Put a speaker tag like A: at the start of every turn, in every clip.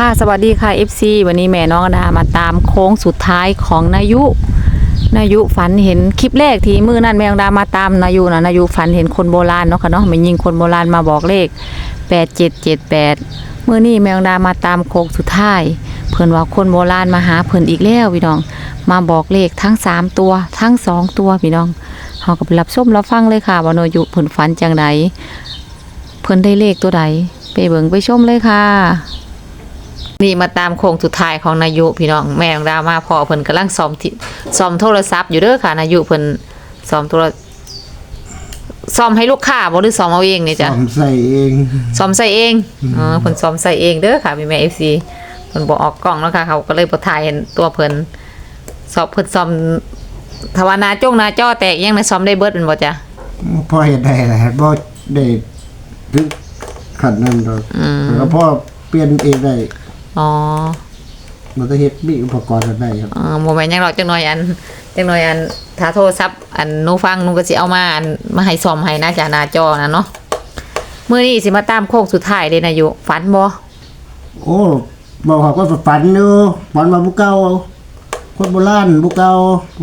A: ค่ะสวัสดีค่ะ FC วันนี้แม่น้องดามาตามโค้งสุดท้ายของนายุ นายุฝันเห็นคลิปแรกที่มือนั่นแม่น้องดามาตามนายุนะนายุฝันเห็นคนโบราณเนาะค่ะเนาะมันยิงคนโบราณมาบอกเลข 8778มื่อนี้แม่น้องดามาตามโค้งสุดท้ายเพิ่อนว่าคนโบราณมาหาเพิ่อนอีกแล้วพี่น้อง มาบอกเลขทั้ง 3 ตัวทั้ง 2 ตัวพี่น้องเฮาก็ไปรับชมรับฟังเลยค่ะว่านายุเพิ่นฝันจังไดเพิ่อนได้เลขตัวใดไปเบิ่งไปชมเลยค่ะ นี่มาตามโค้งสุดท้ายของนายุพี่น้องแม่ของดามาพอเพิ่นกำลังซ่อมที่ซ่อมโทรศัพท์อยู่เด้อค่ะนายุเพิ่นซ่อมโทรซ่อมให้ลูกค้าบ่หรือซ่อมเอาเองนี่จ้ะ
B: ผมใส่เอง
A: ซ่อมใส่เองอ๋อเพิ่นซ่อมใส่เองเด้อค่ะพี่แม่ FC เพิ่นบ่ออกกล้องแล้วค่ะเขาก็เลยบ่ถ่ายเห็นตัวเพิ่นสอบเพิ่นซ่อมถ้าว่าหน้าจ้งหน้าจอแตกยังได้ซ่อมได้เบิดแม่นบ่จ้ะ
B: พ่อเห็นได้แหละบ่ได้ถึงขันนั้นดอก
A: อืม
B: แล้วพ่อเปลี่ยนเองได้
A: อ๋อ
B: มันจะเฮ็ดมีอุปกรณ์ได้ครับ
A: เออโมแมนยังหรอกจังหน่อยอันจังหน่อยอันถ้าโทรศัพท์อันหนูฟังหนูก็สิเอามาอันมาให้ซ่อมให้นะจ้ะหน้าจอนะเนาะมื้อนี้สิมาตามโค้งสุดท้ายเด้นะอยู่ฝันบ่
B: โอ้บอกเขาก็ฝันอยู่ฝันว่าผู้เก่าคนโบราณผู้เก่า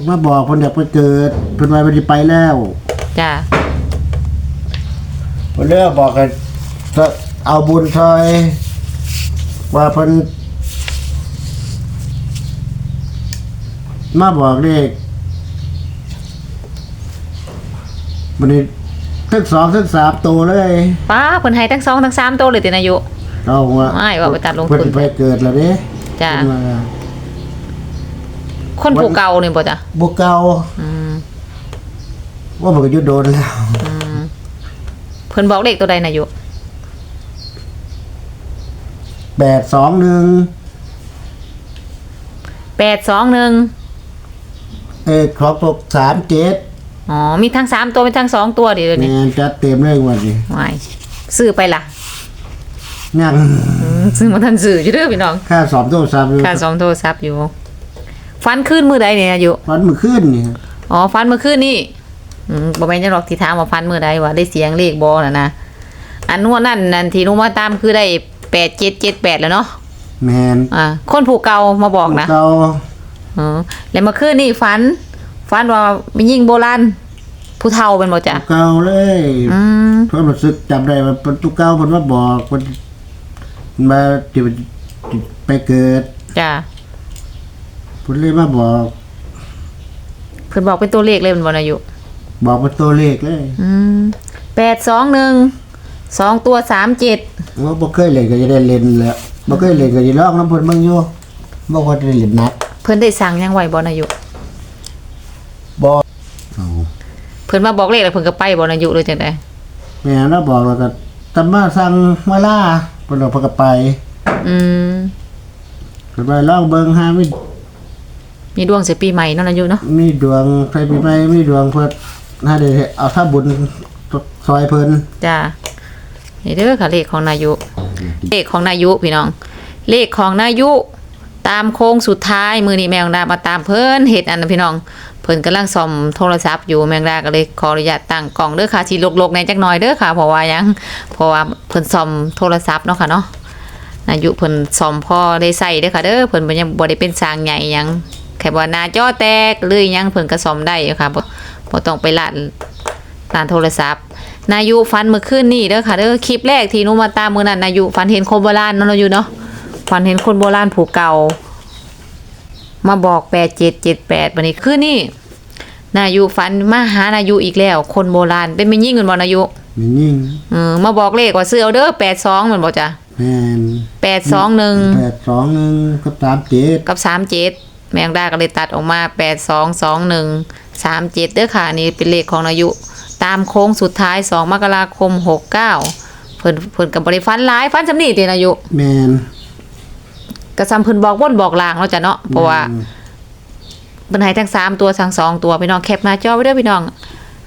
B: มาบอกเพิ่นอยากไปเกิดเพิ่นว่าเพิ่นสิไปแล้ว
A: จ้ะ
B: เพิ่นเลยบอกกันจะเอาบุญซอย ว่าเพิ่นมาบอกเลขวันนี้ทั้งสองทั้งสามตัวเลย
A: ป้าเพิ่นให้ทั้งสองทั้งสามตัวเลยตินะอยู่
B: เอาว่า
A: ไม่ว่าไปตัดลงทุน
B: เพิ่นไปเกิดแล้วเด้
A: จ้ะ
B: เพิ่นว่า
A: คนผู้เก่านี่บ่จ้ะ
B: บุเก่า
A: อืม
B: ว่ามันก็อยุดโดนแล้ว
A: อืมเพิ่นบอกเลขตัวใดนะอยู่
B: แปดสองหนึ่ง
A: 821
B: เอกครบตกสามเจ็ด
A: อ๋อ มีทั้งสามตัวมีทั้งสองตัวดิเดี๋ยว
B: แม
A: นี้
B: นจัดเต็มเลยวันนี้
A: ว้ายซื้อไปล่ะ
B: ยัง
A: อืมซื้อมาทันซื้ออยู่เด้อพี่น้อง
B: ค่าสอบโทรศัพท์อยู่
A: ค่าซ่อมโทรศัพท์อยู่ฟันขึ้นมือใดเนี่ยอยู่
B: วันมือขึ้นนี่
A: อ๋อฟันเมื่อคืนนี่อืมบ่แม่นจังหรอกที่ถามว่าฟันมือใดว่าได้เสียงเลขบ่น่ะนะอันนู้นนั่นนั่นที่หนูมาตามคือได้ 8778แล้วเนาะ
B: แมน
A: อ่าคนผู้เก่ามาบอกนะ
B: เก่า
A: อ๋อแล้วเมื่อคืนนี่ฝันฝันว่ามียิงโบราณผู้เฒ่าเป็นบ่จ้ะ
B: เก่าเลย
A: อืม
B: เพิ่นรู้สึกจำได้ว่าเป็นตุเก่าเพิ่นมาบอกเพิ่นมาจะไปเกิด
A: จ้ะ
B: เพิ่นเลยมาบอก
A: เพิ่นบอกเป็นตัวเลขเลยเป็นบ่อายุ
B: บอกเป็นตัวเลขเลย
A: อืม 821 2ตัว37
B: ว่าบ่เคยเล่นก็จะได้เล่นแล้วบ่เคยเล่นก็จะลองน้ำเพิ่นเบิ่งอยู่บ่ว่าได้เล่นนัก
A: เพิ่นได้สั่งยังไว้บ่อายุ
B: บ่เอา
A: เพิ่นมาบอกเลขแล้วเพิ่นก็ไปบ่อายุเลยจังได๋
B: แม่น่ะบอกแล้วก็ตำมาสั่งมาล่าเพิ่นเอาเพิ่นก็ไป
A: อืม
B: เพิ่นไปลองเบิ่งหามี
A: มีดวงเสียปีใหม่เนาะอายุเนาะ
B: มีดวงใครปีใหม่มีดวงเพิ่นหาได้เอาถ้าบุญซอยเพิ่น
A: จ้ะ นี่เด้อค่ะเลขของนายุ เลขของนายุพี่น้อง เลขของนายุตามโค้งสุดท้ายมือนี้แมงดามาตามเพิ่นเฮ็ดอันนั้นพี่น้อง เพิ่นกำลังซ่อมโทรศัพท์อยู่แมงดาก็เลยขออนุญาตตั้งกล้องเด้อค่ะสิลกๆในจักหน่อยเด้อค่ะเพราะว่าหยังเพราะว่าเพิ่นซ่อมโทรศัพท์เนาะค่ะเนาะนายุเพิ่นซ่อมพอได้ใช้เด้อค่ะเด้อเพิ่นบ่ยังบ่ได้เป็นสร้างใหญ่หยังแค่ว่าหน้าจอแตกหรือหยังเพิ่นก็ซ่อมได้อยู่ค่ะบ่บ่ต้องไปลาดร้านโทรศัพท์ นายุฟันเมื่อคืนนี่เด้อค่ะเด้อคลิปแรกที่หนูมาตามมือนั้นนายุฟันเห็นคนโบราณเนาะนายุเนาะฟันเห็นคนโบราณผูกเก่า มาบอกแปดเจ็ดเจ็ดแปดวันนี้คืนนี่นายุฟันมาหานายุอีกแล้ว คนโบราณเป็นไม่ยิ่งเงินบ่นายุ
B: มียิ่ง
A: เออมาบอกเลขว่าซื้อเอาเด้อแปดสองเหมือนบอกจ้ะ
B: แม่น
A: แปดสองหนึ่ง
B: 821กับ37
A: กับสามเจ็ดแมงดาก็เลยตัดออกมาแปดสองสองหนึ่งสามเจ็ดเด้อค่ะนี่เป็นเลขของนายุ ตามโค้งสุดท้ายสองมกราคมหกเก้าเพิ่นเพิ่นกับบริฟันหลายฟันจำนี่ตินายุ
B: แม่น
A: กระซำเพิ่นบอกว่นบอกลางแล้วจ้ะเนาะเพราะว่าเพิ่นให้ทั้งสามตัวทั้งสองตัวพี่น้องแคปหน้าจอไว้เด้อพี่น้อง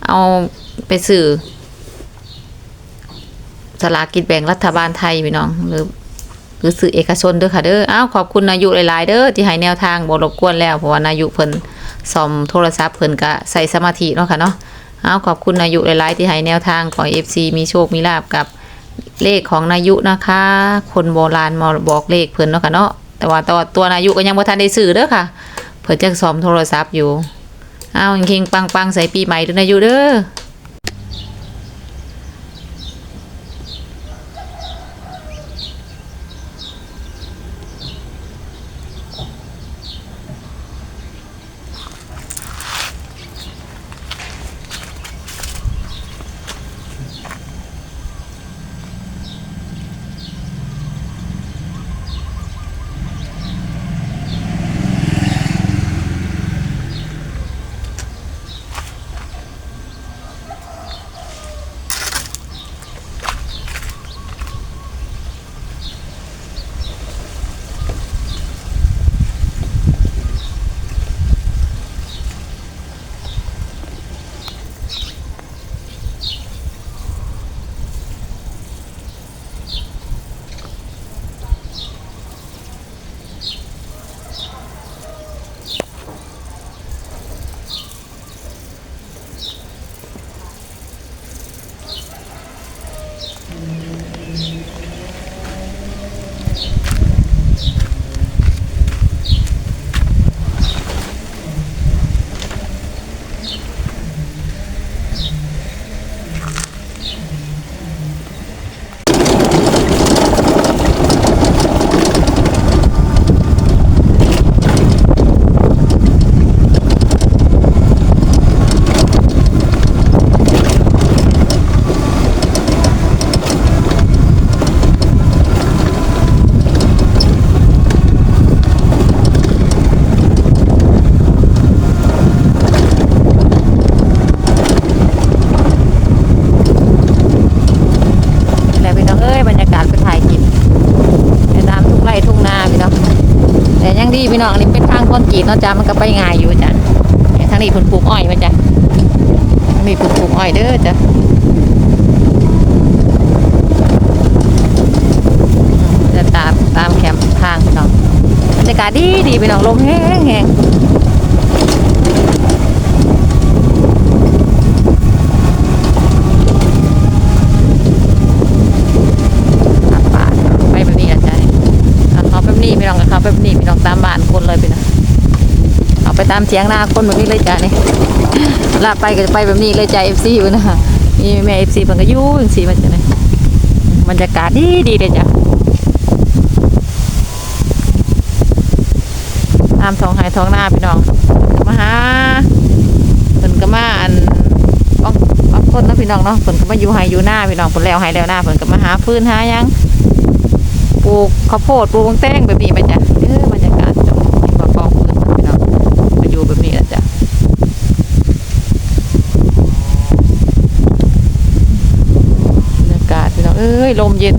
A: เอาไปสื่อสลากกินแบ่งรัฐบาลไทยพี่น้องหรือหรือสื่อเอกชนเด้อค่ะเด้อ อ้าวขอบคุณนายุหลาย ๆ เด้อที่ให้แนวทางบ่รบกวนแล้วเพราะว่านายุเพิ่นซ่อมโทรศัพท์เพิ่นก็ใส่สมาธิเนาะค่ะเนาะ เอาขอบคุณนายุหลายๆที่ให้แนวทางขอ FC มีโชคมีลาบกับเลขของนายุนะคะ คนโบราณมาบอกเลขเพิ่นเนาะค่ะเนาะแต่ว่าตัวตัวนายุก็ยังบ่ทันได้ซื้อเด้อค่ะ เพิ่นจะซ้อมโทรศัพท์อยู่เอาวเฮงปังๆใส่ปีใหม่ด้อนายุเด้อ พี่น้องอันนี้เป็นทางคนกรีดเนาะจ้ามันก็ไปง่ายอยู่จ้ะทางนี้คุณปลูกอ้อยมาจ้ะทางนี้คุณปลูกอ้อยเด้อจ้ะจะตามตามแคมป์ทางพี่น้องบรรยากาศดีดีพี่น้องลมแห้งแห้งขับป่าไปแบบนี้นะจ๊ะนี่เอาเขาแบบนี้พี่น้องกับเขาแบบนี้พี่น้องตามบ้านคนเลยพี่น้องเอา ไปตามเสียงหน้าคนแบบนี้เลยจ้ะนี่ลาไปก็จะไปแบบนี้เลยจ้ะเอฟซีอยู่นะคะมีแม่เอฟซีเพิ่นก็ยู่จังซี่มันจะนี่บรรยากาศดีดีเลยจ้ะตามท้องไห้ท้องหน้าพี่น้องมาหาเพิ่นก็มาอันบางบางคนนะพี่น้องเนาะเพิ่นก็มาอยู่ไห้อยู่หน้าพี่น้องเพิ่นแล้วไห้แล้วหน้าเพิ่นก็มาหาฟื้นหายังปลูกข้าวโพดปลูกบางแตงแบบนี้ไปจ้ะเออบรรยากาศจ้ะนี่มากองฟืนพี่น้องมาอยู่แบบนี้แหละจ้ะ บรรยากาศพี่น้อง เอ้ยลมเย็น